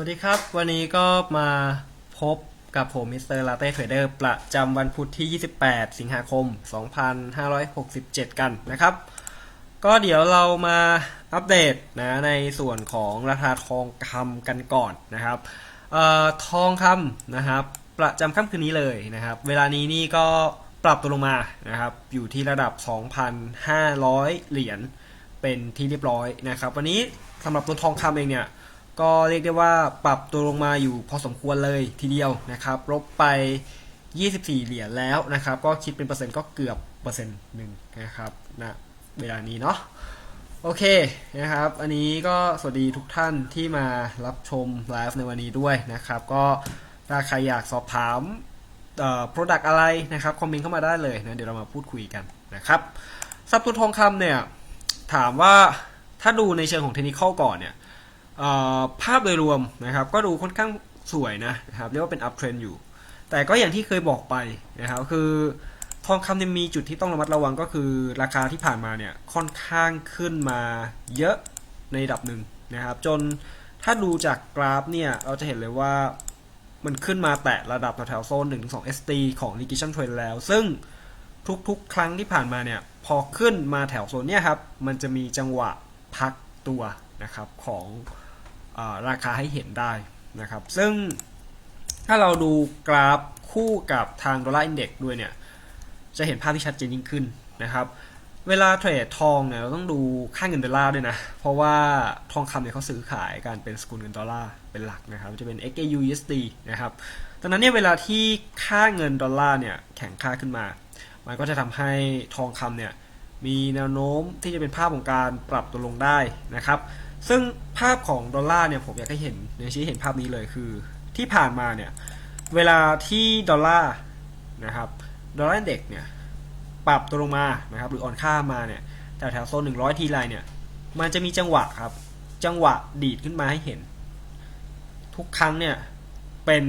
วัสดีครับ วันนี้ก็มาพบกับผมมิสเตอร์ลาเต้เทรดเดอร์ประจำวันพุธที่ 28 สิงหาคม 2567 กันนะครับ ก็เดี๋ยวเรามาอัปเดตนะในส่วนของราคาทองคำกันก่อนนะครับออทองคำนะครับ ประจำค่ำคืนนี้เลยนะครับ เวลานี้นี่ก็ปรับตัวลงมานะครับ อยู่ที่ระดับ 2,500 เหรียญเป็นที่เรียบร้อยนะครับ วันนี้สำหรับตัวทองคำเองเนี่ย ก็เรียกได้ว่าปรับตัวลงมาอยู่พอสมควรเลยทีเดียวนะครับลบไป 24 เหรียญแล้วนะครับ ก็คิดเป็นเปอร์เซ็นต์ก็เกือบเปอร์เซ็นต์หนึ่งนะครับณเวลานี้เนาะโอเคนะครับ อันนี้ก็สวัสดีทุกท่านที่มารับชมไลฟ์ในวันนี้ด้วยนะครับ ก็ถ้าใครอยากสอบถามเอ่อ product อะไรนะครับ คอมเมนต์เข้ามาได้เลยนะ เดี๋ยวเรามาพูดคุยกันนะครับซับตัวทองคำเนี่ย ถามว่าถ้าดูในเชิงของเทคนิคก่อนเนี่ย ภาพโดยรวมนะครับก็ดูค่อนข้างสวยนะครับเรียกว่าเป็น up trend อยู่ แต่ก็อย่างที่เคยบอกไปนะครับคือทองคำเนี่ยมีจุดที่ต้องระมัดระวังก็คือราคาที่ผ่านมาเนี่ยค่อนข้างขึ้นมาเยอะในระดับหนึ่งนะครับจนถ้าดูจากกราฟเนี่ยเราจะเห็นเลยว่ามันขึ้นมาแตะระดับแถวโซน1-2 ST ของ Negation Trend แล้ว ซึ่งทุกๆ ครั้งที่ผ่านมาเนี่ยพอขึ้นมาแถวโซนเนี่ยครับมันจะมีจังหวะพักตัวนะครับของ ราคาให้เห็นได้นะครับ ซึ่งถ้าเราดูกราฟคู่กับทางดอลลาร์อินเด็กซ์ด้วยเนี่ย จะเห็นภาพที่ชัดเจนยิ่งขึ้นนะครับ เวลาเทรดทองเนี่ยเราต้องดูค่าเงินดอลลาร์ด้วยนะ เพราะว่าทองคำเนี่ยเขาซื้อขายการเป็นสกุลเงินดอลลาร์เป็นหลักนะครับ จะเป็น XAU USD นะครับดังนั้นเนี่ยเวลาที่ค่าเงินดอลลาร์เนี่ยแข็งค่าขึ้นมา มันก็จะทำให้ทองคำเนี่ยมีแนวโน้มที่จะเป็นภาพของการปรับตัวลงได้นะครับ ซึ่งภาพของดอลลาร์เนี่ยผมอยากให้เห็นในชี้เห็นภาพนี้เลยคือที่ผ่านมาเนี่ยเวลาที่ดอลลาร์นะครับดอลลาร์เด็กเนี่ยปรับตัวลงมานะครับหรืออ่อนค่ามาเนี่ยแถวแถวโซน100ทีไรเนี่ยมันจะมีจังหวะครับจังหวะดีดขึ้นมาให้เห็น ทุกครั้งเนี่ยเป็น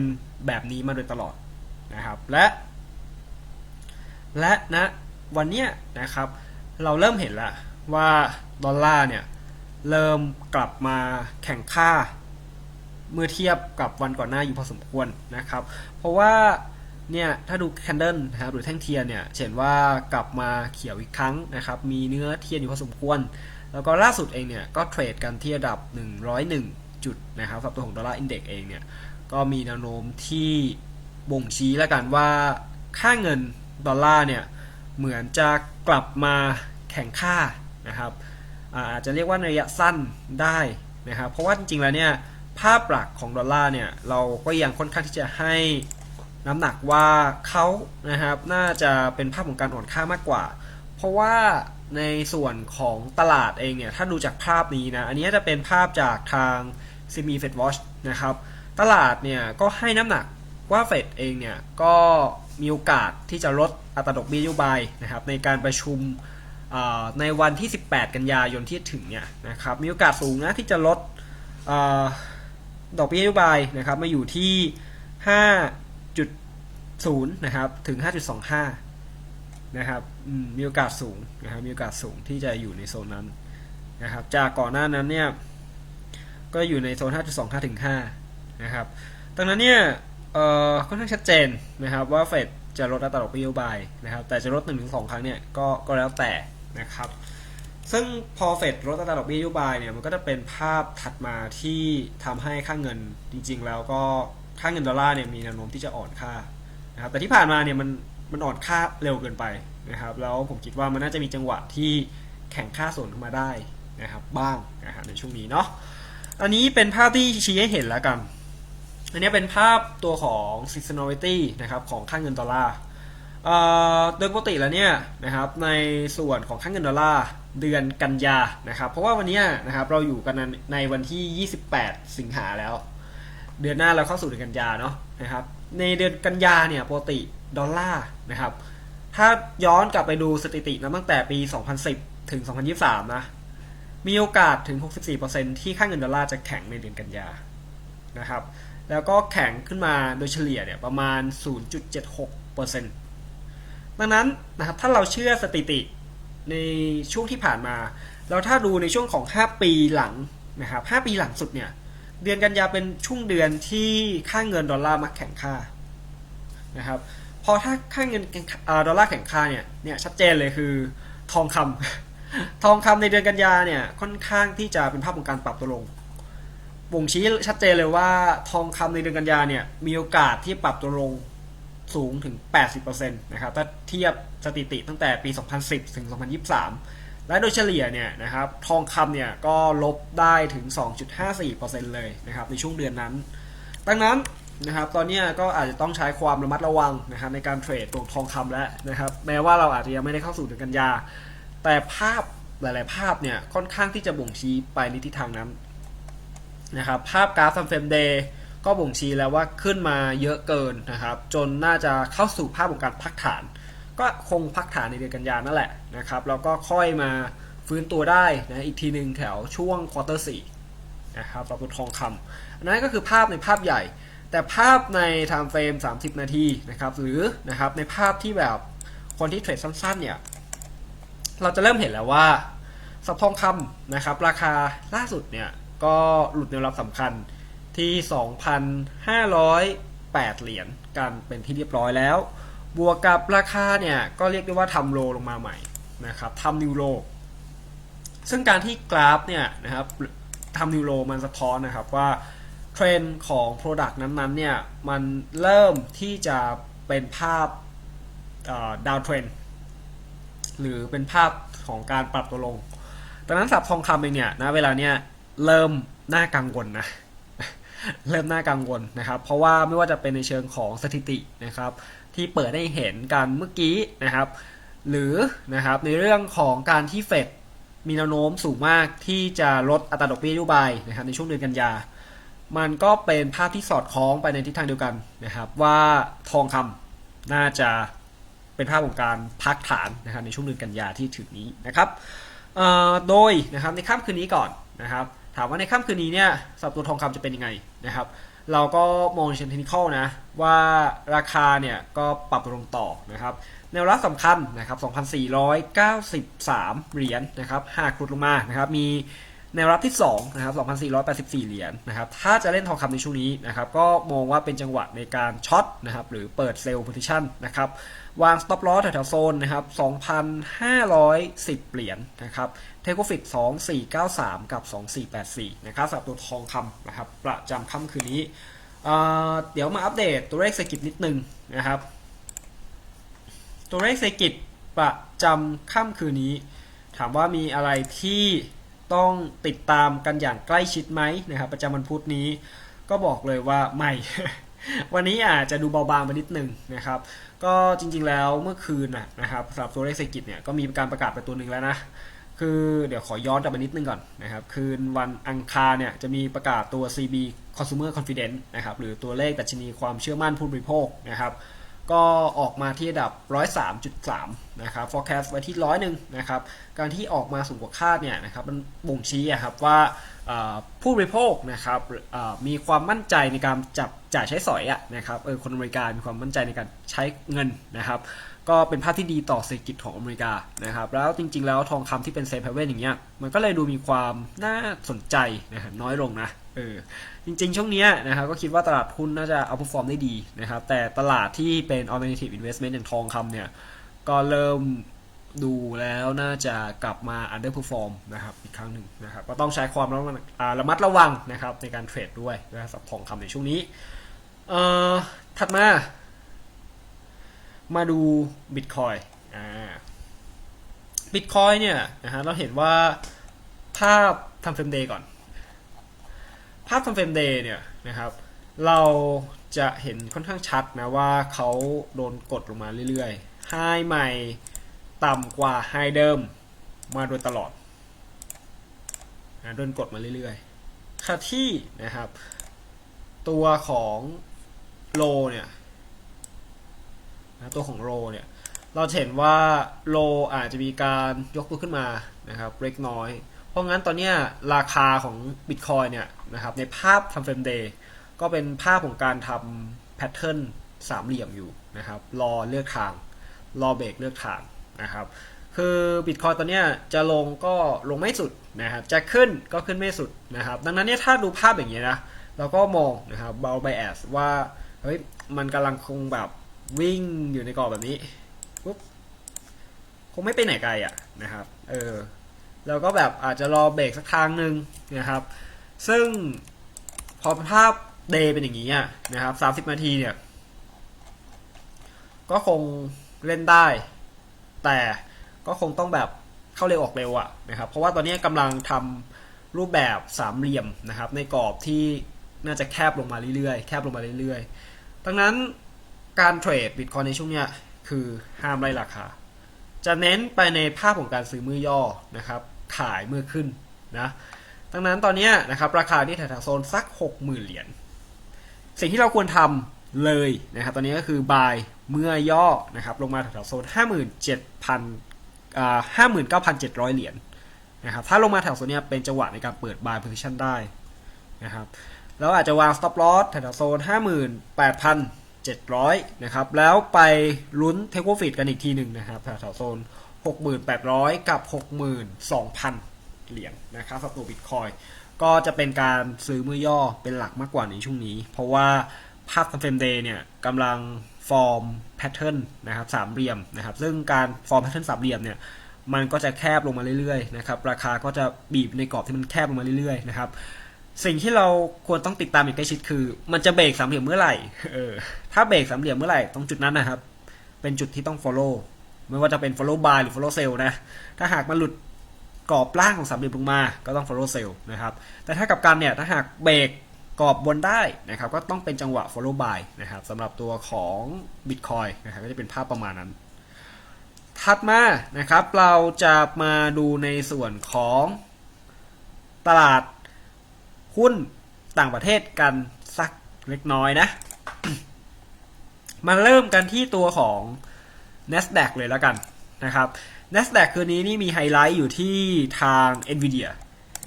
แบบนี้มาโดยตลอดนะครับและ และนะวันเนี้ยนะครับเราเริ่มเห็นแล้วว่าดอลลาร์เนี่ย เริ่มกลับมาแข่งค่า เมื่อเทียบกับวันก่อนหน้าอยู่พอสมควรนะครับ เพราะว่าเนี่ยถ้าดูแคนเดิลนะครับหรือแท่งเทียนเนี่ยเห็นว่ากลับมาเขียวอีกครั้งนะครับมีเนื้อเทียนอยู่พอสมควร แล้วก็ล่าสุดเองเนี่ยก็เทรดกันที่ระดับ 101 จุดนะครับสำหรับตัวของดอลลาร์อินเด็กเองเนี่ยก็มีแนวโน้มที่บ่งชี้แล้วกันว่าค่าเงินดอลลาร์เนี่ยเหมือนจะกลับมาแข่งค่านะครับ อาจจะเรียกว่าในระยะสั้นได้นะครับเพราะว่าจริงๆแล้วเนี่ยภาพหลักของดอลลาร์เนี่ยเราก็ยังค่อนข้างที่จะให้น้ำหนักว่าเขานะครับน่าจะเป็นภาพของการอ่อนค่ามากกว่า เพราะว่าในส่วนของตลาดเองเนี่ยถ้าดูจากภาพนี้นะอันนี้จะเป็นภาพจากทาง Semi Fed Watch นะครับตลาดเนี่ยก็ให้น้ำหนักว่าเฟดเองเนี่ยก็มีโอกาสที่จะลดอัตราดอกเบี้ยนโยบายนะครับในการประชุม ในวันที่ 18 กันยายนที่ถึงเนี่ยนะครับมีโอกาสสูงนะที่จะลดอดอกเบี้ยนโยบายนะครับมาอยู่ที่ 5.0นะครับถึง 5.25นะครับมีโอกาสสูงนะครับมีโอกาสสูงที่จะอยู่ในโซนนั้นนะครับจากก่อนหน้านั้นเนี่ยก็อยู่ในโซน 5.25ถึง5นะครับดังนั้นเนี่ยค่อนข้างชัดเจนนะครับว่าเฟดจะลดอัตราดอกเบี้ยนโยบายนะครับแต่จะลด1-2 ครั้งเนี่ยก็ก็แล้วแต่ นะครับซึ่งพอเฟดลดอัตราดอกเบี้ยนโยบายเนี่ยมันก็จะเป็นภาพถัดมาที่ทำให้ค่าเงินจริง ๆ แล้วก็ค่าเงินดอลลาร์เนี่ยมีแนวโน้มที่จะอ่อนค่านะครับแต่ที่ผ่านมาเนี่ยมันมันอ่อนค่าเร็วเกินไปนะครับแล้วผมคิดว่ามันน่าจะมีจังหวะที่แข่งค่าส่วนขึ้นมาได้นะครับบ้างนะครับในช่วงนี้เนาะอันนี้เป็นภาพที่ชี้ให้เห็นแล้วกัน อันนี้เป็นภาพตัวของ seasonality นะครับของค่าเงินดอลลาร์ โดยปกติแล้วเนี่ยนะครับในส่วนของค่าเงินดอลลาร์เดือนกันยานะครับเพราะว่าวันนี้นะครับเราอยู่กันในวันที่ 28 สิงหาแล้ว เดือนหน้าเราเข้าสู่เดือนกันยาเนาะนะครับในเดือนกันยาเนี่ยปกติดอลลาร์นะครับถ้าย้อนกลับไปดูสถิตินะตั้งแต่ปี 2010 ถึง 2023 นะมีโอกาสถึง 64%ที่ค่าเงินดอลลาร์จะแข็งในเดือนกันยานะครับแล้วก็แข็งขึ้นมาโดยเฉลี่ยเนี่ยประมาณ 0.76% ดังนั้นนะครับถ้าเราเชื่อสถิติในช่วงที่ผ่านมา แล้วถ้าดูในช่วงของ 5 ปีหลังนะครับ5ปีหลังสุดเนี่ยเดือนกันยาเป็นช่วงเดือนที่ค่าเงินดอลลาร์มักแข็งค่านะครับพอถ้าค่าเงินอดอลลาร์แข็งค่าเนี่ยเนี่ยชัดเจนเลยคือทองคำทองคำในเดือนกันยาเนี่ยค่อนข้างที่จะเป็นภาพของการปรับตัวลงบ่งชี้ชัดเจนเลยว่าทองคำในเดือนกันยาเนี่ยมีโอกาสที่ปรับตัวลง สูงถึง 80%นะครับถ้าเทียบสถิติตั้งแต่ปี 2010 ถึง 2023 และโดยเฉลี่ยเนี่ยนะครับทองคำเนี่ยก็ลบได้ถึง 2.54%เลยนะครับในช่วงเดือนนั้น ดังนั้นนะครับตอนนี้ก็อาจจะต้องใช้ความระมัดระวังนะครับในการเทรดตัวทองคำแล้วนะครับแม้ว่าเราอาจจะยังไม่ได้เข้าสู่เดือนกันยา แต่ภาพหลาย ๆ ภาพเนี่ยค่อนข้างที่จะบ่งชี้ไปในทิศทางนั้นนะครับภาพกราฟซัมเฟมเดย์ ก็บ่งชี้แล้วว่าขึ้นมาเยอะเกินนะครับ จนน่าจะเข้าสู่ภาพของการพักฐาน ก็คงพักฐานในเดือนกันยานั่นแหละนะครับแล้วก็ค่อยมาฟื้นตัวได้นะอีกทีหนึ่งแถวช่วงควอเตอร์สี่นะครับสำหรับตัวทองคำอันนั้นก็คือภาพในภาพใหญ่ แต่ภาพใน time frame 30 นาทีนะครับหรือนะครับในภาพที่แบบคนที่เทรดสั้นๆเนี่ยเราจะเริ่มเห็นแล้วว่าสับทองคำนะครับราคาล่าสุดเนี่ยก็หลุดแนวรับสำคัญ ที่ 2,508 เหรียญกันเป็นที่เรียบร้อยแล้ว บวกกับราคาเนี่ยก็เรียกได้ว่าทำโลลงมาใหม่นะครับทำนิวโลซึ่งการที่กราฟเนี่ยนะครับทำนิวโลมันสะท้อนนะครับว่าเทรนด์ของ Product นั้นๆเนี่ยมันเริ่มที่จะเป็นภาพดาวเทรนหรือเป็นภาพของการปรับตัวลงดังนั้นสับทองคำเองเนี่ยนะเวลาเนี่ยเริ่มน่ากังวลนะ เริ่มน่ากังวลนะครับ เพราะว่าไม่ว่าจะเป็นในเชิงของสถิตินะครับ ที่เปิดให้เห็นกันเมื่อกี้นะครับ หรือนะครับในเรื่องของการที่เฟดมีแนวโน้มสูงมากที่จะลดอัตราดอกเบี้ยนโยบายนะครับในช่วงเดือนกันยา มันก็เป็นภาพที่สอดคล้องไปในทิศทางเดียวกันนะครับ ว่าทองคำน่าจะเป็นภาพของการพักฐานนะครับในช่วงเดือนกันยาที่ถึงนี้นะครับโดยนะครับในค่ำคืนนี้ก่อนนะครับ ถามว่าในค่ำคืนนี้เนี่ยสับตัวทองคำจะเป็นยังไงนะครับ เราก็มองในเชิงเทคนิคนะว่าราคาเนี่ยก็ปรับลงต่อนะครับแนวรับสำคัญนะครับ2,493 เหรียญนะครับหากหลุดลงมานะครับมีแนวรับที่2นะครับ2,484 เหรียญนะครับถ้าจะเล่นทองคำในช่วงนี้นะครับก็มองว่าเป็นจังหวะในการช็อตนะครับหรือเปิดเซลล์โพซิชันนะครับวาง stop loss แถวๆโซนนะครับ2,510 เหรียญนะครับ ทคโ f ฟิต2493 กับ 2484 นะครับสำหรับตัวทองคำนะครับ ประจำค่ำคืนนี้ เดี๋ยวมาอัปเดตตัวเลขเศรษฐกิจนิดนึงนะครับ ตัวเลขเศรษฐกิจประจำค่ำคืนนี้ ถามว่ามีอะไรที่ต้องติดตามกันอย่างใกล้ชิดไหมนะครับ ประจำวันพุธนี้ก็บอกเลยว่าไม่วันนี้อาจจะดูเบาบางไปนิดนึงนะครับ ก็จริงๆแล้วเมื่อคืนนะครับสำหรับตัวเลขเศรษฐกิจเนี่ยก็มีการประกาศไปตัวหนึ่งแล้วนะ คือเดี๋ยวขอย้อนกลับไปนิดนึงก่อนนะครับ คืนวันอังคารเนี่ยจะมีประกาศตัว CB Consumer Confidence นะครับหรือตัวเลขดัชนีความเชื่อมั่นผู้บริโภคนะครับก็ออกมาที่ระดับ 103.3 นะครับ forecast ไว้ที่ร้อยหนึ่งนะครับ การที่ออกมาสูงกว่าคาดเนี่ยนะครับ มันบ่งชี้ครับว่าผู้บริโภคนะครับมีความมั่นใจในการจับจ่ายใช้สอยอะนะครับเออคนอเมริกามีความมั่นใจในการใช้เงินนะครับ ก็เป็นภาพที่ดีต่อเศรษฐกิจของอเมริกานะครับแล้วจริง ๆ แล้วทองคำที่เป็นเซฟเฮเว่นอย่างเงี้ยมันก็เลยดูมีความน่าสนใจนะครับน้อยลงนะเออจริง ๆ ช่วงนี้นะครับก็คิดว่าตลาดหุ้นน่าจะเอาผู้ฟอร์มได้ดีนะครับแต่ตลาดที่เป็น alternative investment อย่างทองคำเนี่ยก็เริ่มดูแล้วน่าจะกลับมา underperform นะครับอีกครั้งหนึ่งนะครับก็ต้องใช้ความระมัดระวังนะครับในการเทรดด้วยนะครับสับทองคำในช่วงนี้เอ่อถัดมา มาดู Bitcoin อ่า Bitcoin เนี่ยนะฮะเราเห็นว่าภาพทำเฟรมเดย์ก่อน ภาพทำเฟรมเดย์เนี่ยนะครับ เราจะเห็นค่อนข้างชัดนะว่าเขาโดนกดลงมาเรื่อยๆไฮใหม่ต่ำกว่าไฮเดิมมาโดยตลอดนะโดนกดมาเรื่อยๆค่ะที่นะครับ ตัวของโลเนี่ย นะตัวของโลเนี่ยเราเห็นว่าโลอาจจะมีการยกตัวขึ้นมานะครับเล็กน้อย เพราะงั้นตอนนี้ราคาของ Bitcoin เนี่ยนะครับในภาพทำเฟรมเดย์ก็เป็นภาพของการทำแพทเทิร์นสามเหลี่ยมอยู่นะครับรอเลือกทางรอเบรกเลือกทางนะครับคือบิตคอยตอนนี้จะลงก็ลงไม่สุดนะครับจะขึ้นก็ขึ้นไม่สุดนะครับดังนั้นเนี่ยถ้าดูภาพอย่างนี้นะเราก็มองนะครับเบาไบแอสว่าเฮ้ยมันกำลังคงแบบ วิ่งอยู่ในกรอบแบบนี้ปุ๊บคงไม่ไปไหนไกลอะนะครับ เออแล้วก็แบบอาจจะรอเบรกสักทางหนึ่งนะครับ ซึ่งพอภาพเดย์เป็นอย่างนี้นะครับสามสิบนาทีเนี่ย ก็คงเล่นได้ แต่ก็คงต้องแบบเข้าเร็วออกเร็วอะนะครับ เพราะว่าตอนนี้กำลังทำรูปแบบสามเหลี่ยมนะครับ ในกรอบที่น่าจะแคบลงมาเรื่อยๆ แคบลงมาเรื่อยๆ ดังนั้น การเทรดบิตคอยในช่วงเนี้ยคือห้ามไล่ราคา จะเน้นไปในภาพของการซื้อมือย่อนะครับ ขายเมื่อขึ้นนะดังนั้นตอนนี้นะครับราคาที่แถวๆโซนสัก 60,000 เหรียญสิ่งที่เราควรทำเลยนะครับตอนนี้ก็คือบายเมื่อย่อนะครับลงมาแถวๆโซน 57,000อ่า59,700 เหรียญนะครับถ้าลงมาแถวโซนนี้เป็นจังหวะในการเปิดบายโพซิชันได้นะครับแล้วอาจจะวาง stop loss แถวๆโซน 700 นะครับ แล้วไปลุ้น take profit กันอีกทีหนึ่งนะครับแถวโซน 6,800 กับ 62,000 เหรียญนะครับสำหรับตัว Bitcoin ก็จะเป็นการซื้อมือย่อเป็นหลักมากกว่าในช่วงนี้ เพราะว่าภาพ time frame day เนี่ยกำลังฟอร์มแพทเทิร์นนะครับสามเหลี่ยมนะครับ ซึ่งการฟอร์มแพทเทิร์นสามเหลี่ยมเนี่ยมันก็จะแคบลงมาเรื่อยๆนะครับ ราคาก็จะบีบในกรอบที่มันแคบลงมาเรื่อยๆนะครับ สิ่งที่เราควรต้องติดตามอย่างใกล้ชิดคือ มันจะเบรกสามเหลี่ยมเมื่อไหร่เออถ้าเบรกสามเหลี่ยมเมื่อไหร่ตรงจุดนั้นนะครับ เป็นจุดที่ต้อง follow ไม่ว่าจะเป็น follow buy หรือ follow sell นะ ถ้าหากมันหลุดกรอบล่างของสามเหลี่ยมลงมาก็ต้อง follow sell นะครับ แต่ถ้ากับกันเนี่ยถ้าหากเบรกกรอบบนได้นะครับก็ต้องเป็นจังหวะ follow buy นะครับสำหรับตัวของ Bitcoin นะครับก็จะเป็นภาพประมาณนั้น ถัดมานะครับเราจะมาดูในส่วนของตลาด หุ้นต่างประเทศกันสักเล็กน้อยนะ มาเริ่มกันที่ตัวของ NASDAQ เลยแล้วกันนะครับ NASDAQ คืนนี้นี่มีไฮไลท์อยู่ที่ทาง NVIDIA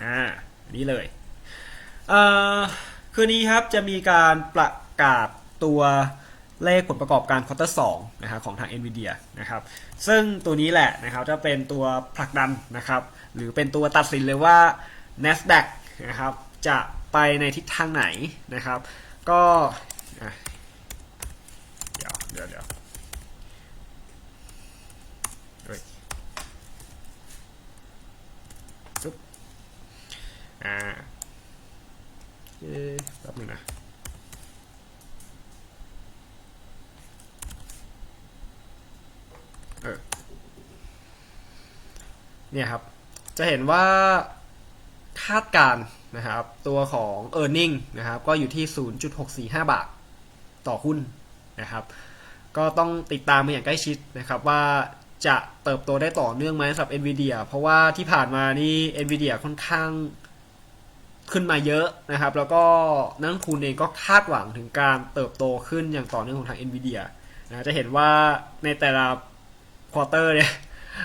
อ่าอันนี้เลยเอ่อคืนนี้ครับจะมีการประกาศตัวเลขผลประกอบการควอเตอร์2นะครับของทาง NVIDIA นะครับซึ่งตัวนี้แหละนะครับจะเป็นตัวผลักดันนะครับ หรือเป็นตัวตัดสินเลยว่า NASDAQ นะครับ จะไปในทิศทางไหนนะครับ ก็เดี๋ยวเดี๋ยวเดี๋ยวเฮ้ยซุบอ่าเอ๊ะแป๊บนึงนะเออเนี่ยครับ จะเห็นว่าคาดการณ์ นะครับตัวของ e a r n i n g นะครับก็อยู่ที่ 0.645 บาทต่อหุ้นนะครับก็ต้องติดตามมาอย่างใกล้ชิดนะครับว่าจะเติบโตได้ต่อเนื่องไหมสำหรับ NVIDIA เพราะว่าที่ผ่านมานี่ NVIDIA ค่อนข้างขึ้นมาเยอะนะครับ แล้วก็นักทุนเองก็คาดหวังถึงการเติบโตขึ้นอย่างต่อเนื่องของทาง NVIDIA นะจะเห็นว่าในแต่ละควอเตอร์เนี่ย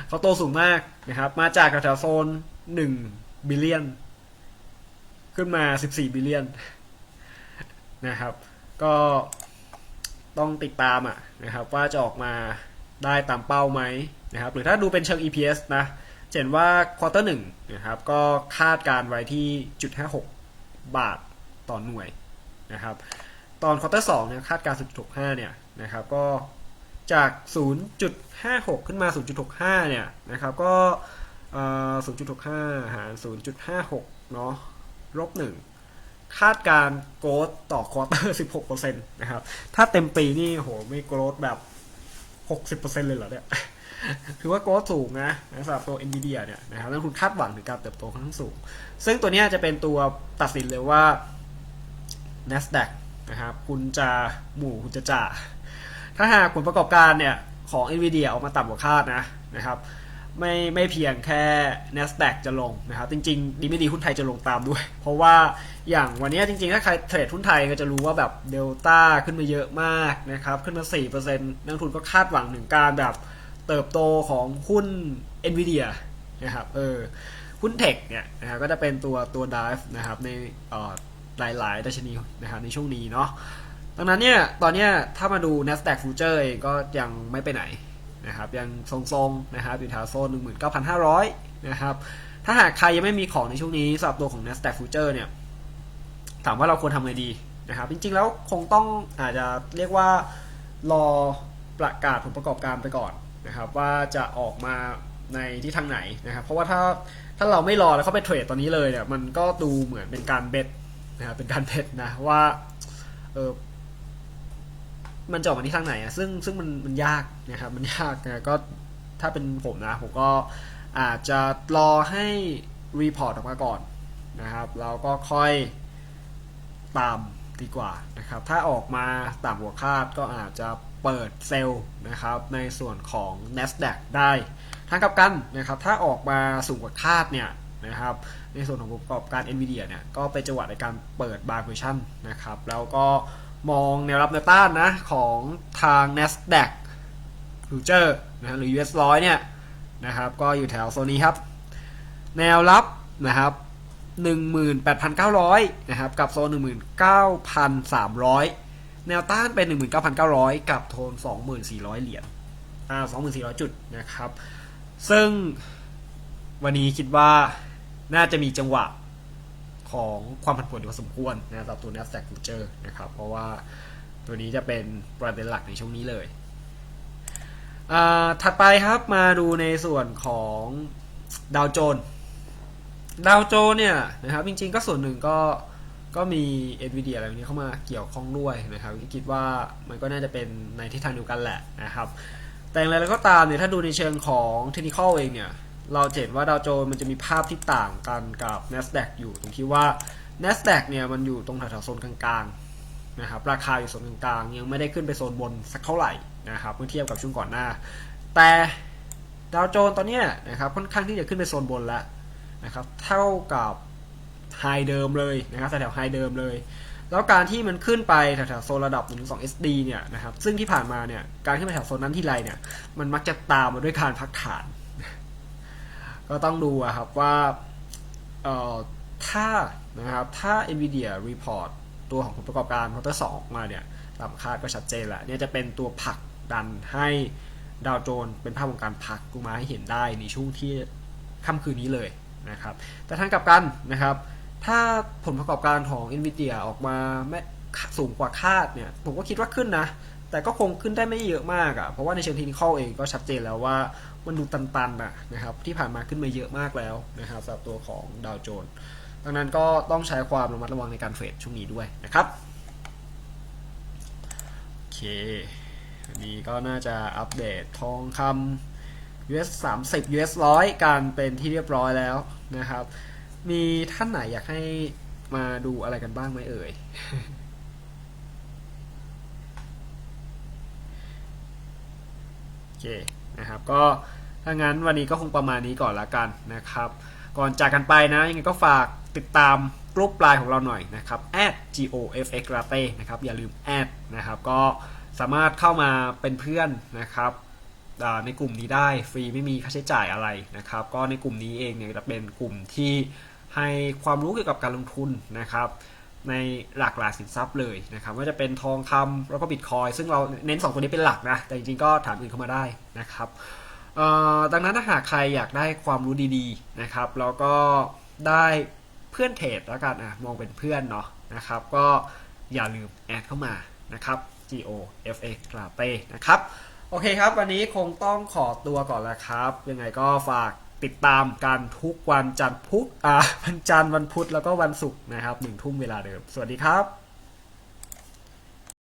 เขาโตสูงมากนะครับ มาจากแถวๆโซน 1 บิลเลียน ขึ้นมา 14 บิลเลียนนะครับ ก็ต้องติดตามอะนะครับว่าจะออกมาได้ตามเป้าไหมนะครับหรือถ้าดูเป็นเชิง EPS นะเห็นว่าควอเตอร์หนึ่งนะครับก็คาดการไว้ที่จุด56บาทต่อหน่วยนะครับตอนควอเตอร์สองเนี่ยคาดการ0.65เนี่ยนะครับก็จาก 0.56 ขึ้นมา 0.65 เนี่ยนะครับก็0.65 หาร 0.56 เนาะ ลบ1คาดการโกรดต่อควอเตอร์16%นตนะครับ ถ้าเต็มปีนี่โหไม่โกรดแบบ60%เปอร์เซ็นเลยเหรอเนี่ยถือว่าโกรดสูงนะสำหรับตัว NVIDIA เนี่ยนะครับแล้วคุณคาดหวังถึงการเติบโตค่อนข้างสูง ซึ่งตัวนี้จะเป็นตัวตัดสินเลยว่า NASDAQ นะครับคุณจะหมู่คุณจะจ่าถ้าหากผลประกอบการเนี่ยของ NVIDIA ออกมาต่ำกว่าคาดนะนะครับ ไม่ไม่เพียงแค่ NASDAQ จะลงนะครับ จริงๆ ดีไม่ดีหุ้นไทยจะลงตามด้วย เพราะว่าอย่างวันนี้จริงๆ ถ้าใครเทรดหุ้นไทยก็จะรู้ว่าแบบเดลต้าขึ้นมาเยอะมากนะครับ ขึ้นมา 4%นักลงทุนก็คาดหวังถึงการแบบเติบโตของหุ้น NVIDIA นะครับเออหุ้นเทคเนี่ยนะครับก็จะเป็นตัวตัว dive นะครับในเอ่อหลายๆดัชนีนะครับในช่วงนี้เนาะดังนั้นเนี่ยตอนเนี้ยถ้ามาดู NASDAQ Future เองก็ยังไม่ไปไหน นะครับยังทรงๆนะครับอยู่แถวโซน 19,500 นะครับถ้าหากใครยังไม่มีของในช่วงนี้สำหรับตัวของ NASDAQ Future เนี่ยถามว่าเราควรทำไงดีนะครับจริงๆแล้วคงต้องอาจจะเรียกว่ารอประกาศผลประกอบการไปก่อนนะครับว่าจะออกมาในที่ทางไหนนะครับเพราะว่าถ้าถ้าเราไม่รอแล้วเข้าไปเทรดตอนนี้เลยเนี่ยมันก็ดูเหมือนเป็นการเบ็ดนะครับเป็นการเบ็ดนะว่าเออมันจะออกมาที่ทางไหนอะซึ่งซึ่งมันมันยาก นะครับมันยากนะก็ถ้าเป็นผมนะ ผมก็อาจจะรอให้รีพอร์ตออกมาก่อนนะครับแล้วก็ค่อยตามดีกว่านะครับ ถ้าออกมาต่ำกว่าคาดก็อาจจะเปิดเซลล์นะครับในส่วนของ NASDAQ ได้ทางกลับกันนะครับ ถ้าออกมาสูงกว่าคาดเนี่ยนะครับในส่วนของประกอบการ NVIDIA เนี่ยก็เป็นจังหวะในการเปิด buy position นะครับ แล้วก็มองแนวรับแนวต้านนะของทาง NASDAQ Future นะฮะหรือ US 100เนี่ยนะครับก็อยู่แถวโซนนี้ครับ แนวรับนะครับ 18,900นะครับกับโซน 19,300 แนวต้านเป็น 19,900 กับโทน 2,400 เหรียญอ่า2,400 จุดนะครับ ซึ่งวันนี้คิดว่าน่าจะมีจังหวะของความผันผวนพอสมควรนะสำหรับตัว NASDAQ Future นะครับ เพราะว่าตัวนี้จะเป็นประเด็นหลักในช่วงนี้เลย ถัดไปครับมาดูในส่วนของดาวโจน์ดาวโจน์เนี่ยนะครับจริงๆก็ส่วนหนึ่งก็ก็มี NVIDIA อะไรนี้เข้ามาเกี่ยวข้องด้วยนะครับคิดว่ามันก็น่าจะเป็นในทิศทางเดียวกันแหละนะครับ แต่อย่างไรแล้วก็ตามเนี่ยถ้าดูในเชิงของเทคนิคเองเนี่ย เราเห็นว่าดาวโจน์มันจะมีภาพที่ต่างกันกับ NASDAQ อยู่ตรงที่ว่า NASDAQ เนี่ยมันอยู่ตรงแถวๆโซนกลางๆนะครับราคาอยู่โซนกลางๆยังไม่ได้ขึ้นไปโซนบนสักเท่าไหร่ นะครับเมื่อเทียบกับช่วงก่อนหน้า แต่ดาวโจนส์ตอนนี้นะครับค่อนข้างที่จะขึ้นไปโซนบนแล้วนะครับเท่ากับไฮเดิมเลยนะครับแถวไฮเดิมเลย แล้วการที่มันขึ้นไปแถวๆโซนระดับ1-2 SD เนี่ยนะครับซึ่งที่ผ่านมาเนี่ยการขึ้นไปแถวโซนนั้นที่ไรเนี่ยมันมักจะตามมาด้วยการพักฐาน ก็ต้องดูอะครับว่าเอ่อถ้านะครับถ้า NVIDIA report ตัวของผลประกอบการควอเตอร์สองออกมาเนี่ยตามคาดก็ชัดเจนแหละเนี่ยจะเป็นตัวผลัก ดันให้ดาวโจนเป็นภาพของการผลักลงมาให้เห็นได้ในช่วงที่ค่ำคืนนี้เลยนะครับ แต่ทางกลับกันนะครับ ถ้าผลประกอบการของ NVIDIA ออกมาไม่สูงกว่าคาดเนี่ย ผมก็คิดว่าขึ้นนะ แต่ก็คงขึ้นได้ไม่เยอะมากอะ่ะ เพราะว่าในเชิงเทคนิคเองก็ชัดเจนแล้วว่ามันดูตันๆอะนะครับ ที่ผ่านมาขึ้นมาเยอะมากแล้วนะครับสำหรับตัวของดาวโจนส์ดังนั้นก็ต้องใช้ความระมัดระวังในการเทรดช่วงนี้ด้วยนะครับ โอเค อันนี้ก็น่าจะอัปเดตทองคำ US 30 US 100กันเป็นที่เรียบร้อยแล้วนะครับ มีท่านไหนอยากให้มาดูอะไรกันบ้างไหมเอ่ยโอเคนะครับก็ถ้างั้นวันนี้ก็คงประมาณนี้ก่อนละกันนะครับ ก่อนจากกันไปนะยังไงก็ฝากติดตามกลุ่มไลน์ของเราหน่อยนะครับ @gofx latte นะครับอย่าลืมแอดนะครับก็ สามารถเข้ามาเป็นเพื่อนนะครับในกลุ่มนี้ได้ฟรีไม่มีค่าใช้จ่ายอะไรนะครับ ก็ในกลุ่มนี้เองเนี่ยจะเป็นกลุ่มที่ให้ความรู้เกี่ยวกับการลงทุนนะครับในหลากหลายสินทรัพย์เลยนะครับว่าจะเป็นทองคำแล้วก็บิตคอยซึ่งเราเน้น 2 ตัวนี้เป็นหลักนะแต่จริงๆก็ถามอื่นเข้ามาได้นะครับดังนั้นถ้าหากใครอยากได้ความรู้ดีๆนะครับแล้วก็ได้เพื่อนเทรดแล้วกันอะมองเป็นเพื่อนเนาะนะครับ ก็อย่าลืมแอดเข้ามานะครับ G O F A กราเต้นะครับ โอเคครับ วันนี้คงต้องขอตัวก่อนแล้วครับ ยังไงก็ฝากติดตามกันทุกวันจันทร์พุธอ่าวันจันทร์วันพุธแล้วก็วันศุกร์นะครับหนึ่งทุ่มเวลาเดิม สวัสดีครับ